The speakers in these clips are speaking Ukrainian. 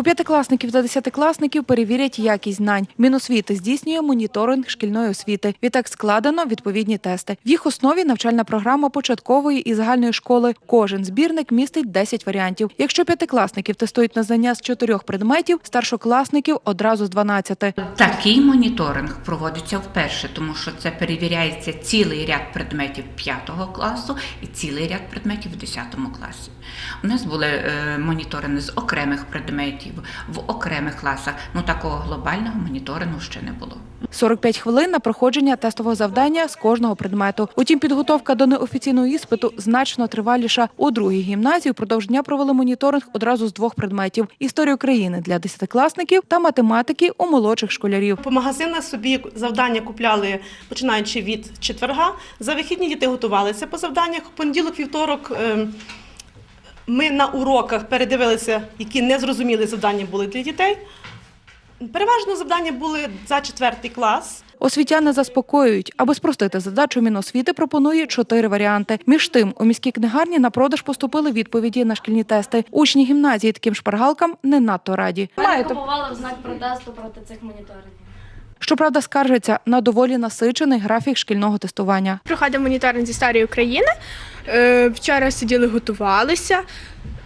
У п'ятикласників та десятикласників перевірять якість знань. Міносвіти здійснює моніторинг шкільної освіти. Відтак складено відповідні тести. В їх основі навчальна програма початкової і загальної школи. Кожен збірник містить 10 варіантів. Якщо п'ятикласників тестують на знання з чотирьох предметів, старшокласників одразу з 12. Такий моніторинг проводиться вперше, тому що це перевіряється цілий ряд предметів 5 класу і цілий ряд предметів в 10 класі. У нас були е, моніторинги з окремих предметів в окремих класах. Ну такого глобального моніторингу ще не було. 45 хвилин на проходження тестового завдання з кожного предмету. Утім, підготовка до неофіційного іспиту значно триваліша. У другій гімназії впродовж дня провели моніторинг одразу з двох предметів: історію країни для десятикласників та математики у молодших школярів. По магазинах собі завдання купляли починаючи від четверга. За вихідні діти готувалися по завданнях. Понеділок, вівторок ем, ми на уроках передивилися, які незрозумілі завдання були для дітей. Переважно завдання були за четвертий клас. Освітяни заспокоюють, аби спростити задачу Міносвіти пропонує чотири варіанти. Між тим, у міській книгарні на продаж поступили відповіді на шкільні тести. Учні гімназії таким шпаргалкам не надто раді. Ми не в знак протесту проти цих моніторингів. Щоправда, скаржаться на доволі насичений графік шкільного тестування. Проходив моніторинг з історії України. Е, Вчора сиділи, готувалися,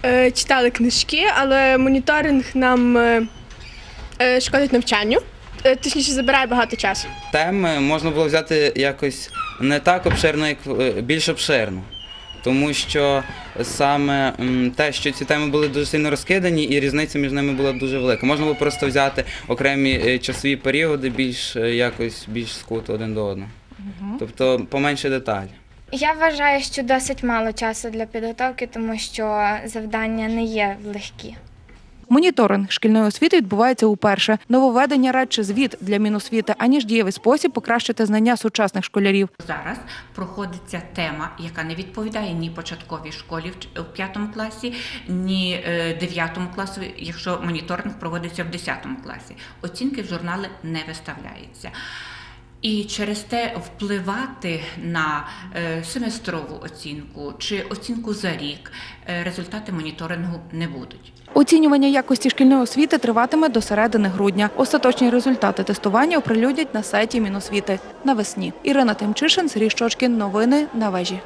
е, читали книжки, але моніторинг нам е, шкодить навчанню. Точніше, забирає багато часу. теми можна було взяти якось не так обширно, як більш обширно. Тому що саме те, що ці теми були дуже сильно розкидані, і різниця між ними була дуже велика. Можна було просто взяти окремі е, часові періоди більш е, якось більш скуто один до одного. Тобто поменше деталі. Я вважаю, що досить мало часу для підготовки, тому що завдання не є легкі. Моніторинг шкільної освіти відбувається уперше. Нововведення радше звіт для Міносвіти, аніж дієвий спосіб покращити знання сучасних школярів. Зараз проходиться тема, яка не відповідає ні початковій школі в 5 класі, ні е, 9 класу, якщо моніторинг проводиться в 10 класі. Оцінки в журнали не виставляються. І через те впливати на е, семестрову оцінку чи оцінку за рік е, результати моніторингу не будуть. Оцінювання якості шкільної освіти триватиме до середини грудня. Остаточні результати тестування оприлюднять на сайті Міносвіти навесні. Ірина Тимчишин, Сергій. Новини на вежі.